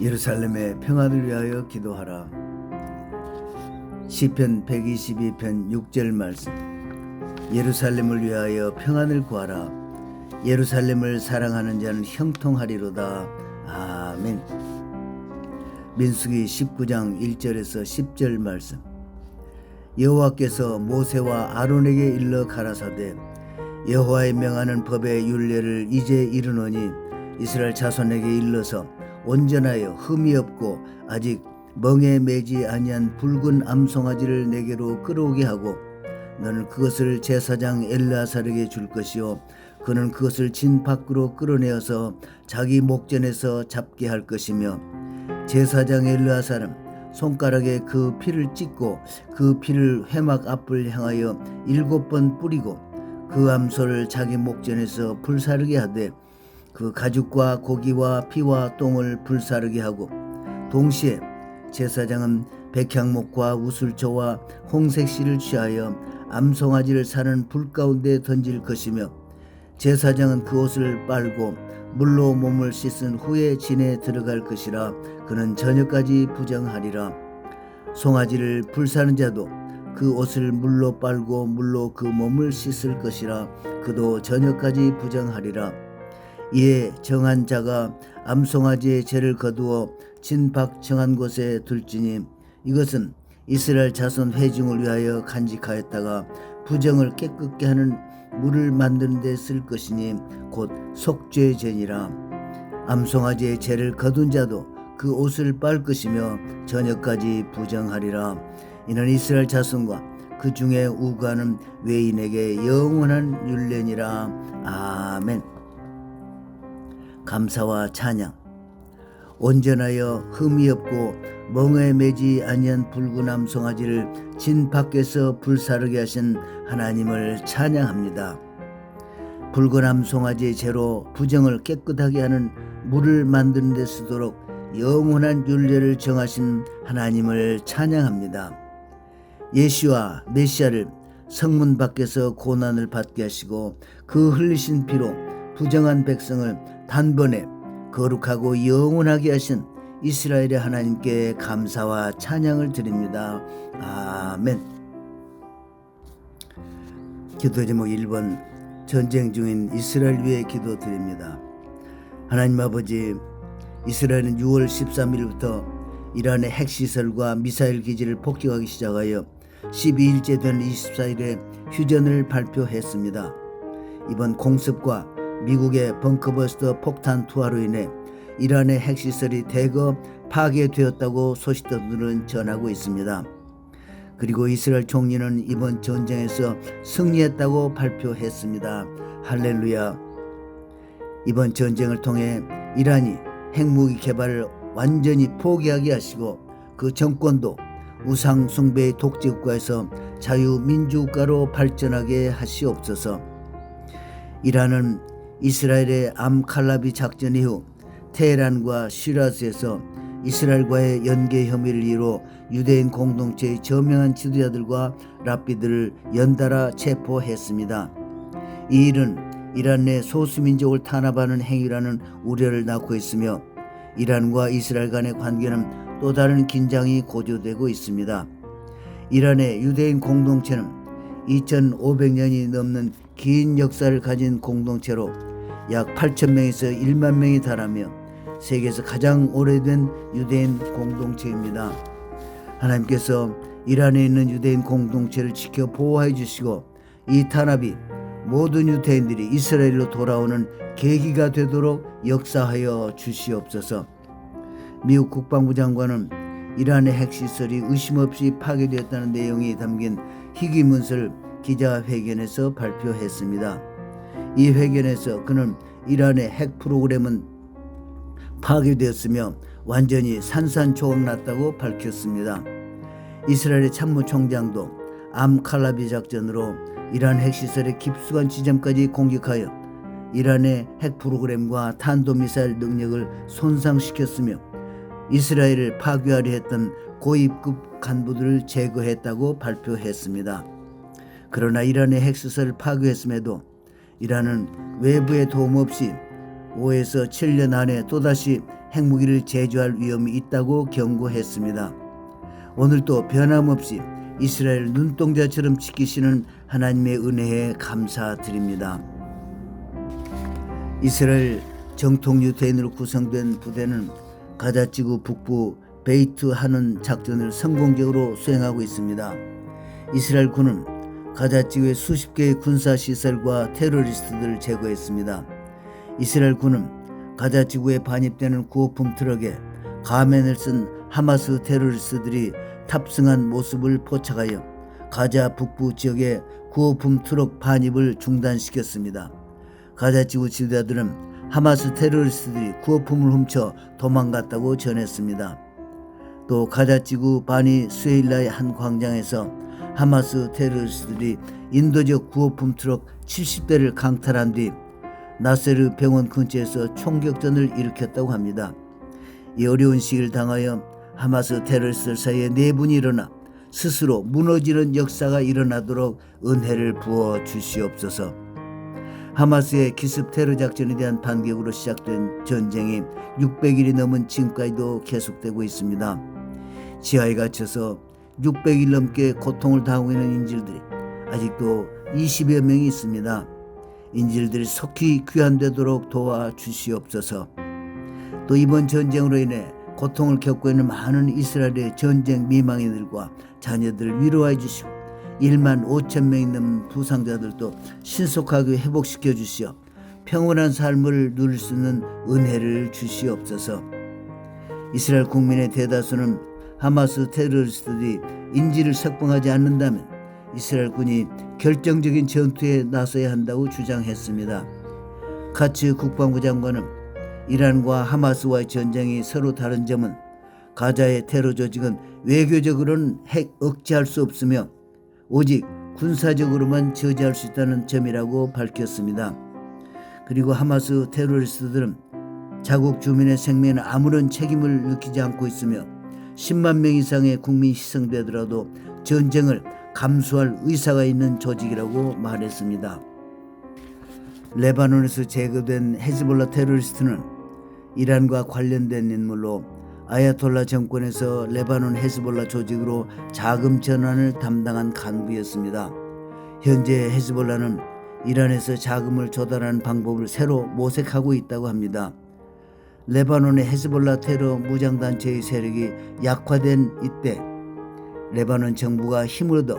예루살렘의 평안을 위하여 기도하라. 시편 122편 6절 말씀. 예루살렘을 위하여 평안을 구하라. 예루살렘을 사랑하는 자는 형통하리로다. 아멘. 민수기 19장 1절에서 10절 말씀. 여호와께서 모세와 아론에게 일러 가라사대 여호와의 명하는 법의 율례를 이제 이르노니 이스라엘 자손에게 일러서 온전하여 흠이 없고 아직 멍에 매지 아니한 붉은 암송아지를 내게로 끌어오게 하고 너는 그것을 제사장 엘라사르에게 줄 것이요. 그는 그것을 진 밖으로 끌어내어서 자기 목전에서 잡게 할 것이며 제사장 엘라사는 손가락에 그 피를 찍고 그 피를 회막 앞을 향하여 일곱 번 뿌리고 그 암소를 자기 목전에서 불사르게 하되 그 가죽과 고기와 피와 똥을 불사르게 하고 동시에 제사장은 백향목과 우슬초와 홍색실을 취하여 암송아지를 사는 불 가운데 던질 것이며 제사장은 그 옷을 빨고 물로 몸을 씻은 후에 진에 들어갈 것이라 그는 저녁까지 부정하리라. 송아지를 불사는 자도 그 옷을 물로 빨고 물로 그 몸을 씻을 것이라 그도 저녁까지 부정하리라 이에 정한 자가 암송아지의 죄를 거두어 진박 정한 곳에 둘지니 이것은 이스라엘 자손 회중을 위하여 간직하였다가 부정을 깨끗게 하는 물을 만드는 데 쓸 것이니 곧 속죄죄니라. 암송아지의 죄를 거둔 자도 그 옷을 빨 것이며 저녁까지 부정하리라. 이는 이스라엘 자손과 그 중에 우가는 외인에게 영원한 율례니라. 아멘 감사와 찬양 온전하여 흠이 없고 멍에 매지 아니한 붉은 암송아지를 진 밖에서 불사르게 하신 하나님을 찬양합니다. 붉은 암송아지의 죄로 부정을 깨끗하게 하는 물을 만드는 데 쓰도록 영원한 윤례를 정하신 하나님을 찬양합니다. 예시와 메시아를 성문 밖에서 고난을 받게 하시고 그 흘리신 피로 부정한 백성을 단번에 거룩하고 영원하게 하신 이스라엘의 하나님께 감사와 찬양을 드립니다. 아멘. 기도 제목 1번 전쟁 중인 이스라엘 위해 기도 드립니다. 하나님 아버지 이스라엘은 6월 13일부터 이란의 핵시설과 미사일 기지를 폭격하기 시작하여 12일째 된 24일에 휴전을 발표했습니다. 이번 공습과 미국의 벙커버스터 폭탄 투하로 인해 이란의 핵시설이 대거 파괴되었다고 소식들은 전하고 있습니다. 그리고 이스라엘 총리는 이번 전쟁에서 승리했다고 발표했습니다. 할렐루야. 이번 전쟁을 통해 이란이 핵무기 개발을 완전히 포기하게 하시고 그 정권도 우상 숭배의 독재 국가에서 자유민주국가로 발전하게 하시옵소서. 이란은 이스라엘의 암칼라비 작전 이후 테헤란과 시라스에서 이스라엘과의 연계 혐의를 이유로 유대인 공동체의 저명한 지도자들과 랍비들을 연달아 체포했습니다. 이 일은 이란 내 소수민족을 탄압하는 행위라는 우려를 낳고 있으며 이란과 이스라엘 간의 관계는 또 다른 긴장이 고조되고 있습니다. 이란의 유대인 공동체는 2500년이 넘는 긴 역사를 가진 공동체로 약 8천 명에서 1만 명이 달하며 세계에서 가장 오래된 유대인 공동체입니다. 하나님께서 이란에 있는 유대인 공동체를 지켜 보호해 주시고 이 탄압이 모든 유대인들이 이스라엘로 돌아오는 계기가 되도록 역사하여 주시옵소서. 미국 국방부 장관은 이란의 핵시설이 의심 없이 파괴되었다는 내용이 담긴 희귀 문서를 기자회견에서 발표했습니다. 이 회견에서 그는 이란의 핵 프로그램은 파괴되었으며 완전히 산산조각났다고 밝혔습니다. 이스라엘의 참모총장도 암칼라비 작전으로 이란 핵시설의 깊숙한 지점까지 공격하여 이란의 핵 프로그램과 탄도미사일 능력을 손상시켰으며 이스라엘을 파괴하려 했던 고위급 간부들을 제거했다고 발표했습니다. 그러나 이란의 핵시설을 파괴했음에도 이란은 외부의 도움 없이 5에서 7년 안에 또다시 핵무기를 제조할 위험이 있다고 경고했습니다. 오늘도 변함없이 이스라엘 눈동자처럼 지키시는 하나님의 은혜에 감사드립니다. 이스라엘 정통 유대인으로 구성된 부대는 가자지구 북부 베이트 하는 작전을 성공적으로 수행하고 있습니다. 이스라엘 군은 가자지구의 수십 개의 군사 시설과 테러리스트들을 제거했습니다. 이스라엘 군은 가자지구에 반입되는 구호품 트럭에 가면을 쓴 하마스 테러리스트들이 탑승한 모습을 포착하여 가자 북부 지역의 구호품 트럭 반입을 중단시켰습니다. 가자지구 지도자들은 하마스 테러리스트들이 구호품을 훔쳐 도망갔다고 전했습니다. 또 가자지구 바니 스웨일라의 한 광장에서 하마스 테러리스트들이 인도적 구호품 트럭 70대를 강탈한 뒤 나세르 병원 근처에서 총격전을 일으켰다고 합니다. 이 어려운 시기를 당하여 하마스 테러리스트 사이에 내분이 일어나 스스로 무너지는 역사가 일어나도록 은혜를 부어 주시옵소서. 하마스의 기습 테러 작전에 대한 반격으로 시작된 전쟁이 600일이 넘은 지금까지도 계속되고 있습니다. 지하에 갇혀서 600일 넘게 고통을 당하고 있는 인질들이 아직도 20여 명이 있습니다. 인질들이 속히 귀환되도록 도와 주시옵소서. 또 이번 전쟁으로 인해 고통을 겪고 있는 많은 이스라엘의 전쟁 미망인들과 자녀들을 위로해 주시고 1만 5천 명이 넘는 부상자들도 신속하게 회복시켜 주시어 평온한 삶을 누릴 수 있는 은혜를 주시옵소서. 이스라엘 국민의 대다수는 하마스 테러리스트들이 인지를 석방하지 않는다면 이스라엘 군이 결정적인 전투에 나서야 한다고 주장했습니다. 카츠 국방부 장관은 이란과 하마스와의 전쟁이 서로 다른 점은 가자의 테러 조직은 외교적으로는 핵 억제할 수 없으며 오직 군사적으로만 저지할 수 있다는 점이라고 밝혔습니다. 그리고 하마스 테러리스트들은 자국 주민의 생명에 아무런 책임을 느끼지 않고 있으며 10만 명 이상의 국민이 희생되더라도 전쟁을 감수할 의사가 있는 조직이라고 말했습니다. 레바논에서 제거된 헤즈볼라 테러리스트는 이란과 관련된 인물로 아야톨라 정권에서 레바논 헤즈볼라 조직으로 자금 전환을 담당한 간부였습니다. 현재 헤즈볼라는 이란에서 자금을 조달하는 방법을 새로 모색하고 있다고 합니다. 레바논의 헤즈볼라 테러 무장단체의 세력이 약화된 이때 레바논 정부가 힘을 얻어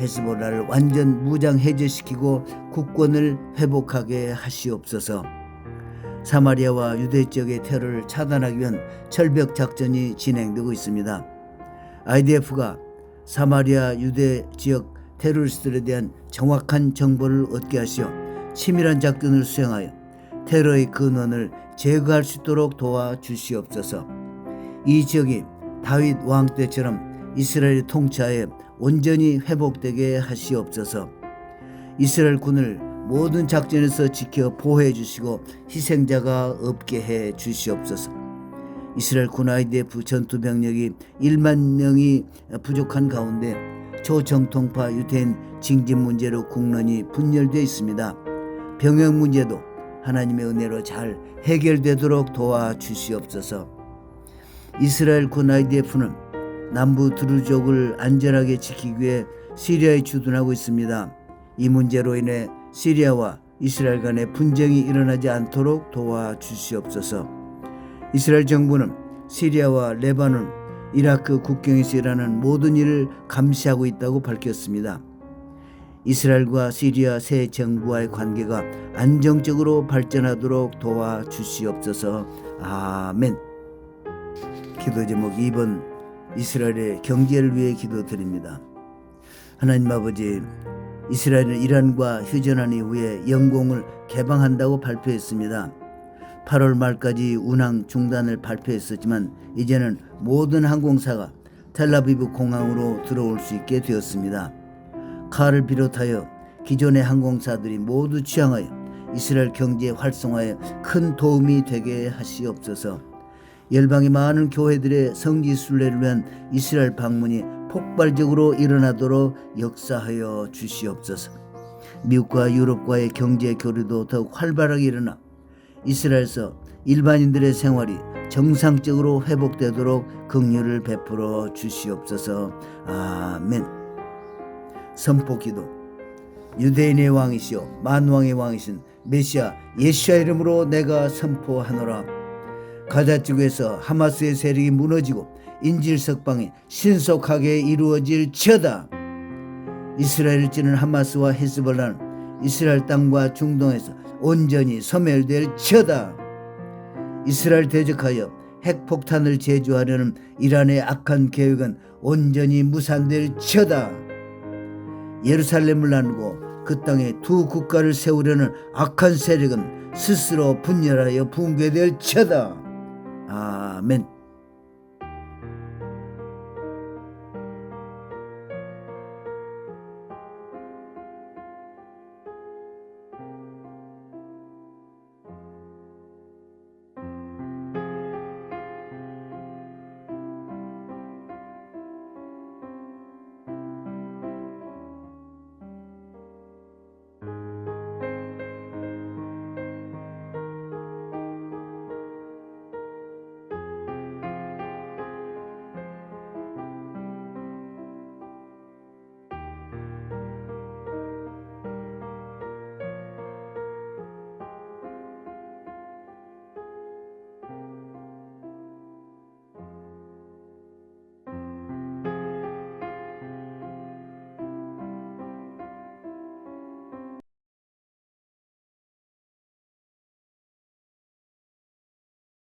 헤즈볼라를 완전 무장 해제시키고 국권을 회복하게 하시옵소서. 사마리아와 유대 지역의 테러를 차단하기 위한 철벽 작전이 진행되고 있습니다. IDF가 사마리아 유대 지역 테러리스트들에 대한 정확한 정보를 얻게 하시어 치밀한 작전을 수행하여 테러의 근원을 제거할 수 있도록 도와 주시옵소서. 이 지역이 다윗 왕 때처럼 이스라엘의 통치하에 온전히 회복되게 하시옵소서. 이스라엘 군을 모든 작전에서 지켜 보호해 주시고 희생자가 없게 해 주시옵소서. 이스라엘 군 IDF 전투 병력이 1만 명이 부족한 가운데 초정통파 유태인 징집 문제로 국론이 분열되어 있습니다. 병역 문제도 하나님의 은혜로 잘 해결되도록 도와 주시옵소서. 이스라엘 군 IDF는 남부 드루족을 안전하게 지키기 위해 시리아에 주둔하고 있습니다. 이 문제로 인해 시리아와 이스라엘 간의 분쟁이 일어나지 않도록 도와 주시옵소서. 이스라엘 정부는 시리아와 레바논, 이라크 국경에서 일하는 모든 일을 감시하고 있다고 밝혔습니다. 이스라엘과 시리아 새 정부와의 관계가 안정적으로 발전하도록 도와 주시옵소서. 아멘. 기도 제목 2번 이스라엘의 경제를 위해 기도드립니다. 하나님 아버지 이스라엘은 이란과 휴전한 이후에 영공을 개방한다고 발표했습니다. 8월 말까지 운항 중단을 발표했었지만 이제는 모든 항공사가 텔라비브 공항으로 들어올 수 있게 되었습니다. 카를 비롯하여 기존의 항공사들이 모두 취항하여 이스라엘 경제 활성화에 큰 도움이 되게 하시옵소서. 열방의 많은 교회들의 성지 순례를 위한 이스라엘 방문이 폭발적으로 일어나도록 역사하여 주시옵소서. 미국과 유럽과의 경제 교류도 더욱 활발하게 일어나 이스라엘에서 일반인들의 생활이 정상적으로 회복되도록 긍휼을 베풀어 주시옵소서. 아멘. 선포기도 유대인의 왕이시요 만왕의 왕이신 메시아 예수야 이름으로 내가 선포하노라. 가자 쪽에서 하마스의 세력이 무너지고 인질 석방이 신속하게 이루어질 지어다. 이스라엘을 찌는 하마스와 헤스볼라는 이스라엘 땅과 중동에서 온전히 소멸될 지어다. 이스라엘 대적하여 핵폭탄을 제조하려는 이란의 악한 계획은 온전히 무산될지어다. 예루살렘을 나누고 그 땅에 두 국가를 세우려는 악한 세력은 스스로 분열하여 붕괴될지어다. 아멘.